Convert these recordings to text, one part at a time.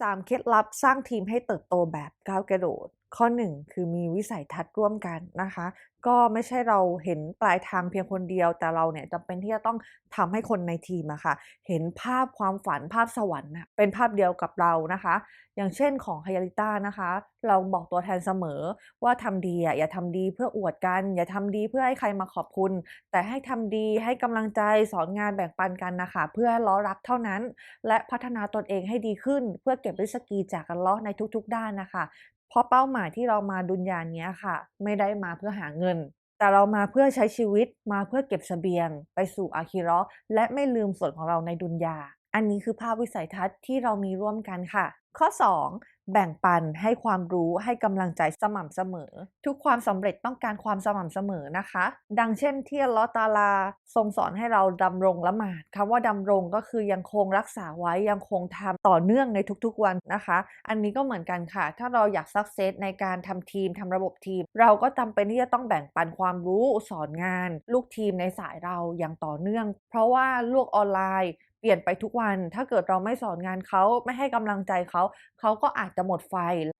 3เคล็ดลับสร้างทีมให้เติบโตแบบก้าวกระโดด ข้อ 1 คือมีวิสัยทัศน์ร่วมกันนะคะ ก็ไม่ใช่เราเห็นปลายทางเพียงคนเดียว แต่เราเนี่ยจำเป็นที่จะต้องทำให้คนในทีมอะค่ะ เห็นภาพความฝันภาพสวรรค์นะเป็นภาพเดียวกับเรานะคะ อย่างเช่นของ h ฮ a ริต้านะคะ เราบอกตัวแทนเสมอว่าทำดีอะอย่าทำดีเพื่ออวดกัน อย่าทำดีเพื่อให้ใครมาขอบคุณ แต่ให้ทำดีให้กำลังใจสอนงานแบ่งปันกันนะคะ เพื่อล้อรักเท่านั้น และพัฒนาตนเองให้ดีขึ้น เพื่อเก็บริสกีจากกันล้อในทุกๆ ด้านนะคะ เพราะเป้าหมายที่เรามาดุนยานนี้ค่ะ ไม่ได้มาเพื่อหาเงิน แต่เรามาเพื่อใช้ชีวิตมาเพื่อเก็บเสบียง ไปสู่อาคิเราะห์และไม่ลืมส่วนของเราในดุนยา อันนี้คือภาพวิสัยทัศน์ที่เรามีร่วมกันค่ะข้อ 2 แบ่งปันให้ความรู้ให้กำลังใจสม่ำเสมอ ทุกความสำเร็จต้องการความสม่ำเสมอนะคะ ดังเช่นที่ลอตาลาทรงสอนให้เราดำรงละหมาดคำว่าดำรงก็คือยังคงรักษาไว้ยังคงทำต่อเนื่องในทุกๆวันนะคะ อันนี้ก็เหมือนกันค่ะ ถ้าเราอยากสักเซสในการทำทีมทำระบบทีม เราก็จำเป็นที่จะต้องแบ่งปันความรู้สอนงาน ลูกทีมในสายเราอย่างต่อเนื่อง เพราะว่าโลกออนไลน์ เปลี่ยนไปทุกวัน ถ้าเกิดเราไม่สอนงานเขาไม่ให้กำลังใจเขาเขาก็อาจจะหมดไฟ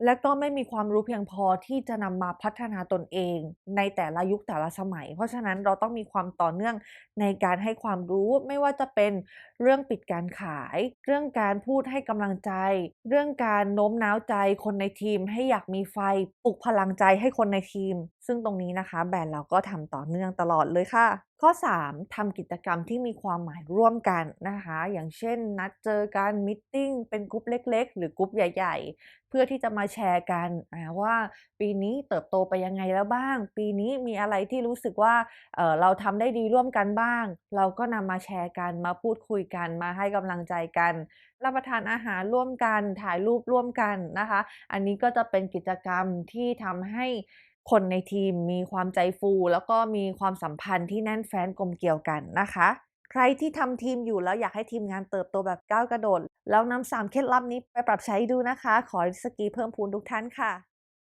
และก็ไม่มีความรู้เพียงพอที่จะนำมาพัฒนาตนเอง ในแต่ละยุคแต่ละสมัย เพราะฉะนั้นเราต้องมีความต่อเนื่องในการให้ความรู้ไม่ว่าจะเป็นเรื่องปิดการขาย เรื่องการพูดให้กำลังใจ เรื่องการโน้มน้าวใจคนในทีม ให้อยากมีไฟปลุกพลังใจให้คนในทีม ซึ่งตรงนี้นะคะแบรนด์เราก็ทำต่อเนื่องตลอดเลยค่ะ ข้อ 3ทำกิจกรรมที่มีความหมายร่วมกันนะคะ อย่างเช่น นัดเจอกันมิทติ้งเป็นกลุ่มเล็ก ๆ หรือกลุ่มใหญ่ ๆ เพื่อที่จะมาแชร์กันว่าปีนี้เติบโตไปยังไงแล้วบ้าง ปีนี้มีอะไรที่รู้สึกว่าเเราทำได้ดีร่วมกันบ้าง เราก็นำมาแชร์กันมาพูดคุยกันมาให้กำลังใจกันรับประทานอาหารร่วมกันถ่ายรูปร่วมกันนะคะ อันนี้ก็จะเป็นกิจกรรมที่ทำให้ คนในทีมมีความใจฟู แล้วก็มีความสัมพันธ์ที่แน่นแฟ้นกลมเกี่ยวกันนะคะ ใครที่ทำทีมอยู่แล้วอยากให้ทีมงานเติบโตแบบก้าวกระโดด แล้วนำสามเคล็ดลับนี้ไปปรับใช้ดูนะคะ ขอสกีเพิ่มพูนทุกท่านค่ะ